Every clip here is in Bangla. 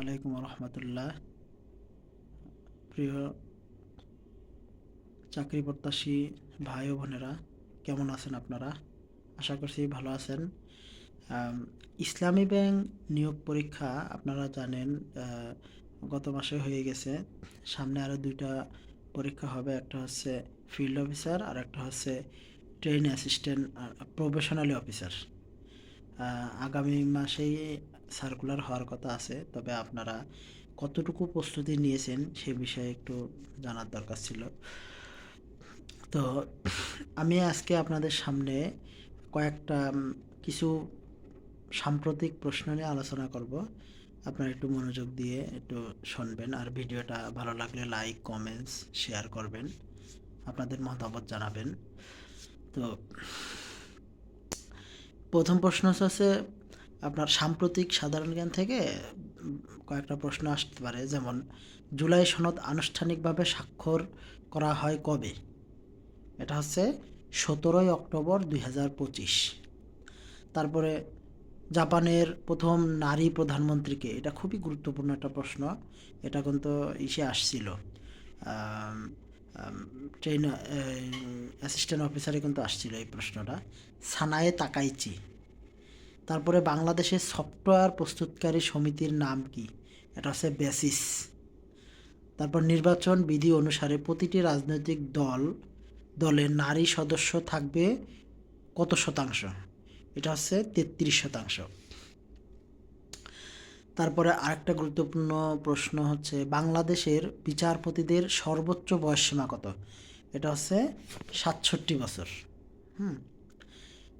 আলাইকুম রহমতুল্লাহ। প্রিয় চাকরি প্রত্যাশী ভাই ও বোনেরা, কেমন আছেন আপনারা? আশা করছি ভালো আছেন। ইসলামী ব্যাংক নিয়োগ পরীক্ষা আপনারা জানেন গত মাসে হয়ে গেছে। সামনে আরও দুইটা পরীক্ষা হবে, একটা হচ্ছে ফিল্ড অফিসার আর একটা হচ্ছে ট্রেন অ্যাসিস্ট্যান্ট প্রফেশনালি অফিসার আগামী মাসেই সার্কুলার হওয়ার কথা আছে, তবে আপনারা কতটুকু প্রস্তুতি নিয়েছেন সে বিষয়ে একটু জানার দরকার ছিল। তো আমি আজকে আপনাদের সামনে কয়েকটা কিছু সাম্প্রতিক প্রশ্ন নিয়ে আলোচনা করব। আপনারা একটু মনোযোগ দিয়ে একটু শুনবেন আর ভিডিওটা ভালো লাগলে লাইক কমেন্টস শেয়ার করবেন, আপনাদের মতামত জানাবেন। তো প্রথম প্রশ্ন হচ্ছে আপনার সাম্প্রতিক সাধারণ জ্ঞান থেকে কয়েকটা প্রশ্ন আসতে পারে। যেমন, জুলাই সনদ আনুষ্ঠানিকভাবে স্বাক্ষর করা হয় কবে? এটা হচ্ছে সতেরোই অক্টোবর দুই হাজার পঁচিশ। তারপরে, জাপানের প্রথম নারী প্রধানমন্ত্রীকে, এটা খুবই গুরুত্বপূর্ণ একটা প্রশ্ন, এটা কিন্তু ইসে আসছিল। ট্রেন অ্যাসিস্ট্যান্ট অফিসারে কিন্তু আসছিল এই প্রশ্নটা। Sanae Takaichi. তারপরে বাংলাদেশের সফটওয়্যার প্রস্তুতকারী সমিতির নাম কি? এটা হচ্ছে বেসিস। তারপর নির্বাচন বিধি অনুসারে প্রতিটি রাজনৈতিক দল দলে নারী সদস্য থাকবে কত শতাংশ? এটা হচ্ছে তেত্রিশ শতাংশ। তারপরে আরেকটা গুরুত্বপূর্ণ প্রশ্ন হচ্ছে, বাংলাদেশের বিচারপতিদের সর্বোচ্চ বয়সসীমা কত? এটা হচ্ছে সাতষট্টি বছর। হুম?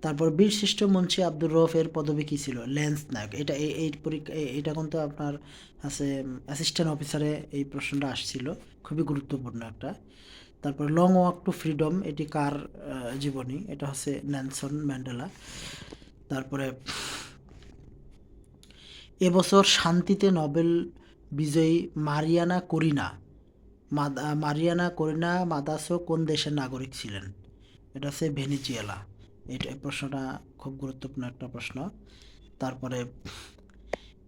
তারপর বীরশ্রেষ্ঠ মুন্সী আব্দুর রফের পদবি কী ছিল? লেন্স নায়ক এটা এই পরীক্ষা এটা কিন্তু আপনার, আছে অ্যাসিস্ট্যান্ট অফিসারে এই প্রশ্নটা আসছিল। খুবই গুরুত্বপূর্ণ একটা। তারপর লং ওয়াক টু ফ্রিডম এটি কার জীবনী? এটা হচ্ছে ন্যানসন ম্যান্ডেলা। তারপরে এবছর শান্তিতে নোবেল বিজয়ী মারিয়ানা করিনা মারিয়ানা করিনা মাদাসো কোন দেশের নাগরিক ছিলেন? এটা হচ্ছে ভেনিজুয়েলা। এটা প্রশ্নটা খুব গুরুত্বপূর্ণ একটা প্রশ্ন। তারপরে,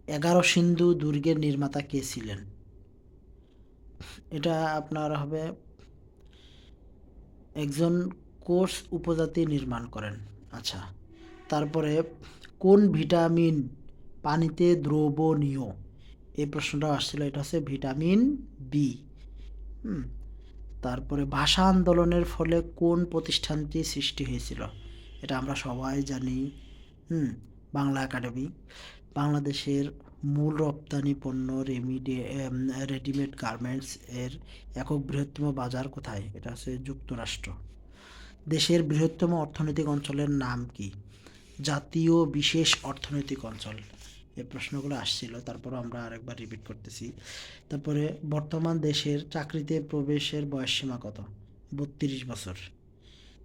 এগারো সিন্ধু দুর্গের নির্মাতা কে ছিলেন? এটা আপনার হবে একজন কোর্স উপজাতি নির্মাণ করেন। আচ্ছা তারপরে, কোন ভিটামিন পানিতে দ্রবণীয়? এই প্রশ্নটা আসছিল, এটা হচ্ছে ভিটামিন বি। তারপরে ভাষা আন্দোলনের ফলে কোন প্রতিষ্ঠানটি সৃষ্টি হয়েছিল? এটা আমরা সবাই জানি, হুম, বাংলা একাডেমি। বাংলাদেশের মূল রপ্তানি পণ্য রেমিডে রেডিমেড গার্মেন্টস এর একক বৃহত্তম বাজার কোথায়? এটা হচ্ছে যুক্তরাষ্ট্র। দেশের বৃহত্তম অর্থনৈতিক অঞ্চলের নাম কি? জাতীয় বিশেষ অর্থনৈতিক অঞ্চল। এই প্রশ্নগুলো আসছিল তারপর আমরা আরেকবার রিপিট করতেছি। তারপরে, বর্তমান দেশের চাকরিতে প্রবেশের বয়সসীমা কত? বত্রিশ বছর।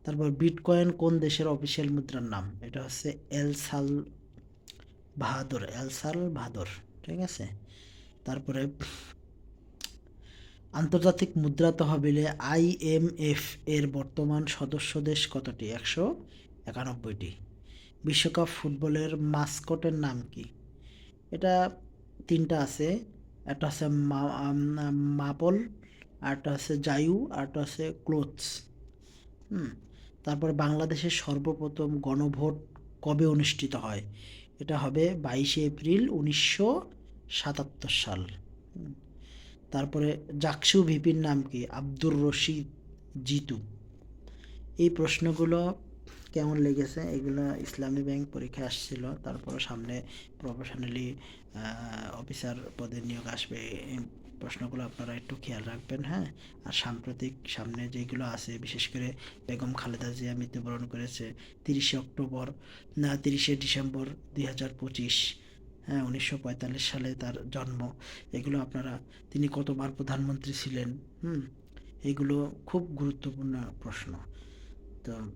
তারপর বিটকয়েন কোন দেশের অফিসিয়াল মুদ্রার নাম? এটা হচ্ছে এল সাল বাহাদুর, এল সাল বাহাদুর, ঠিক আছে? তারপরে আন্তর্জাতিক মুদ্রা তহবিলে আইএমএফ এর বর্তমান সদস্য দেশ কতটি? একশো একানব্বইটি। বিশ্বকাপ ফুটবলের মাস্কটের নাম কি? এটা তিনটা আছে। একটা আছে মাপল, আরেকটা হচ্ছে জায়ু, আরেকটা আছে ক্লোথস। হুম। তারপর বাংলাদেশের সর্বপ্রথম গণভোট কবে অনুষ্ঠিত হয়? এটা হবে বাইশে এপ্রিল উনিশশো সাতাত্তর সাল। তারপরে জাকসু ভিপির নাম কি? আব্দুর রশিদ জিতু। এই প্রশ্নগুলো কেমন লেগেছে? এগুলো ইসলামী ব্যাংক পরীক্ষায় আসছিল, তারপর সামনে প্রফেশনালি অফিসার পদে নিয়োগ আসবে প্রশ্নগুলো আপনারা একটু খেয়াল রাখবেন হ্যাঁ? আর সাম্প্রতিক সামনে যেগুলো আছে, বিশেষ করে বেগম খালেদা জিয়া মৃত্যুবরণ করেছে তিরিশে অক্টোবর, না, তিরিশে ডিসেম্বর দুই হাজার পঁচিশ হ্যাঁ উনিশশো পঁয়তাল্লিশ সালে তার জন্ম। এগুলো আপনারা, তিনি কতবার প্রধানমন্ত্রী ছিলেন, হুম? এগুলো খুব গুরুত্বপূর্ণ প্রশ্ন। তো